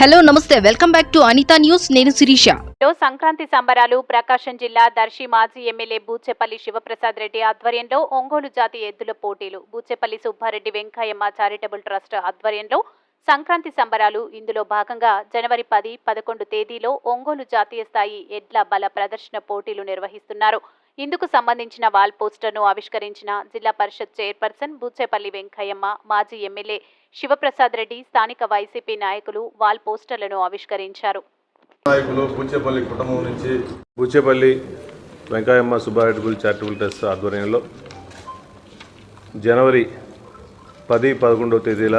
Hello నమస్తే. Welcome back to Anitha news. నేను శిరీష. లో సంక్రాంతి సంబరాలు ప్రకాశం జిల్లా దర్శి మాజీ ఎమ్మెల్యే బూచెపల్లి శివప్రసాద్ రెడ్డి ఆధ్వర్యంలో ఒంగోలు జాతి ఎద్దుల పోటీలు. బూచెపల్లి సుబ్బారెడ్డి వెంకయ్యమ్మ చారిటబుల్ ట్రస్ట్ ఆధ్వర్యంలో సంక్రాంతి సంబరాలు ఇందులో భాగంగా జనవరి పది పదకొండు తేదీలో ఒంగోలు జాతీయ స్థాయి ఎడ్ల బల ప్రదర్శన పోటీలు నిర్వహిస్తున్నారు. ఇందుకు సంబంధించిన వాల్ పోస్టర్ను ఆవిష్కరించిన జిల్లా పరిషత్ చైర్పర్సన్ బూచేపల్లి వెంకయ్యమ్మ మాజీ ఎమ్మెల్యే శివప్రసాద్ రెడ్డి స్థానిక వైసీపీ నాయకులు వాల్ పోస్టర్లను ఆవిష్కరించారు. నాయకులు పూచేపల్లి కుటుంబం నుంచి బూచేపల్లి వెంకయ్యమ్మ సుబ్బారెడ్డిపుల్ చారిటబుల్ ట్రస్ట్ ఆధ్వర్యంలో జనవరి పది పదకొండవ తేదీల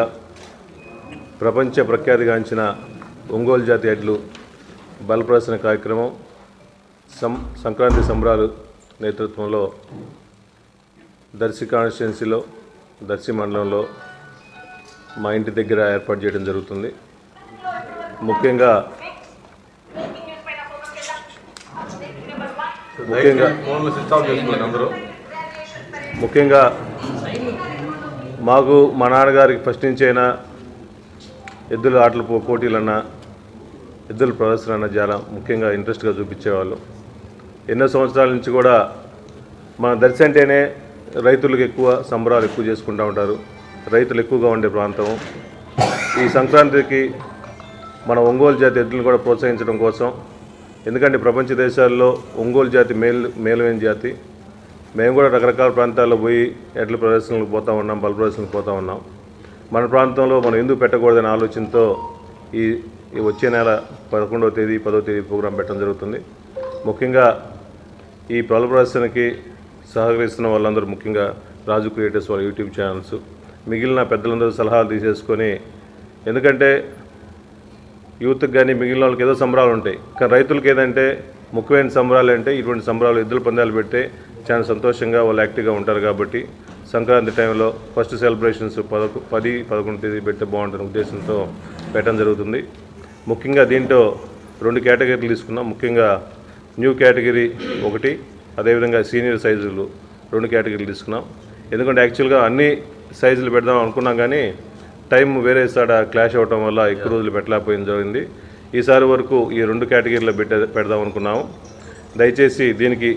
ప్రపంచ ప్రఖ్యాతిగాంచిన ఒంగోలు జాతి అడ్లు బలప్రదర్శన కార్యక్రమం సం సంక్రాంతి సంబరాలు నేతృత్వంలో దర్శి కాన్స్టిట్యున్సీలో దర్శి మండలంలో మా ఇంటి దగ్గర ఏర్పాటు చేయడం జరుగుతుంది. ముఖ్యంగా ముఖ్యంగా అందరూ ముఖ్యంగా మాకు మా నాన్నగారికి ఫస్ట్ నుంచి అయినా ఎద్దుల ఆటల పో- పోటీలన్నా ఎద్దుల ప్రదర్శన అన్న చాలా ముఖ్యంగా ఇంట్రెస్ట్గా చూపించేవాళ్ళు. ఎన్నో సంవత్సరాల నుంచి కూడా మన దర్శి అంటేనే రైతులకు ఎక్కువ సంబరాలు ఎక్కువ చేసుకుంటూ ఉంటారు. రైతులు ఎక్కువగా ఉండే ప్రాంతం. ఈ సంక్రాంతికి మన ఒంగోలు జాతి ఎద్దులను కూడా ప్రోత్సహించడం కోసం ఎందుకంటే ప్రపంచ దేశాల్లో ఒంగోలు జాతి మేలు మేలైన జాతి. మేము కూడా రకరకాల ప్రాంతాల్లో పోయి ఎడ్ల ప్రదర్శనలకు పోతూ ఉన్నాం బల ప్రదర్శనలకు పోతూ ఉన్నాం. మన ప్రాంతంలో మనం ఎందుకు పెట్టకూడదనే ఆలోచనతో ఈ వచ్చే నెల పదకొండవ తేదీ పదో తేదీ ప్రోగ్రాం పెట్టడం జరుగుతుంది. ముఖ్యంగా ఈ బల ప్రదర్శనకి సహకరిస్తున్న వాళ్ళందరూ ముఖ్యంగా రాజు క్రియేటర్స్ వాళ్ళ యూట్యూబ్ ఛానల్స్. మిగిలిన పెద్దలందరూ సలహాలు తీసేసుకొని ఎందుకంటే యూత్కి కానీ మిగిలిన వాళ్ళకి ఏదో సంబరాలు ఉంటాయి. కానీ రైతులకి ఏదంటే ముఖ్యమైన సంబరాలు అంటే ఇటువంటి సంబరాలు ఎద్దుల పందాలు పెడితే చాలా సంతోషంగా వాళ్ళు యాక్టివ్గా ఉంటారు కాబట్టి సంక్రాంతి టైంలో ఫస్ట్ సెలబ్రేషన్స్ పదకొ పది పదకొండు తేదీ పెట్టే బాగుంటుంది ఉద్దేశంతో పెట్టడం జరుగుతుంది. ముఖ్యంగా దీంట్లో రెండు కేటగిరీలు తీసుకున్నాం. ముఖ్యంగా న్యూ కేటగిరీ ఒకటి అదేవిధంగా సీనియర్ సైజులు రెండు కేటగిరీలు తీసుకున్నాం. ఎందుకంటే యాక్చువల్గా అన్ని సైజులు పెడదాం అనుకున్నాం కానీ టైం వేరే సాడ క్లాష్ అవ్వటం వల్ల ఎక్కువ రోజులు పెట్టలేకపోయింది జరిగింది. ఈసారి వరకు ఈ రెండు కేటగిరీలో పెట్టే పెడదాం అనుకున్నాము. దయచేసి దీనికి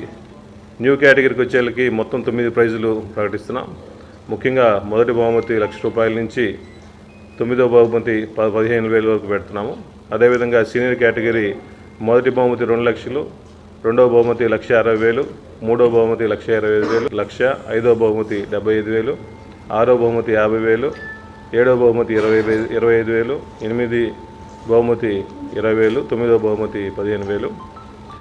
న్యూ కేటగిరీకి వచ్చేళ్ళకి మొత్తం తొమ్మిది ప్రైజులు ప్రకటిస్తున్నాం. ముఖ్యంగా మొదటి బహుమతి లక్ష రూపాయల నుంచి తొమ్మిదో బహుమతి ప పదిహేను వేల వరకు పెడుతున్నాము. అదేవిధంగా సీనియర్ కేటగిరీ మొదటి బహుమతి రెండు లక్షలు రెండవ బహుమతి లక్ష అరవై వేలు మూడో బహుమతి లక్ష ఇరవై ఐదు వేలు లక్ష ఐదో బహుమతి డెబ్బై ఐదు వేలు ఆరో బహుమతి యాభై వేలు ఏడో బహుమతి ఇరవై ఇరవై ఐదు వేలు ఎనిమిది బహుమతి ఇరవై వేలు తొమ్మిదో బహుమతి పదిహేను వేలు.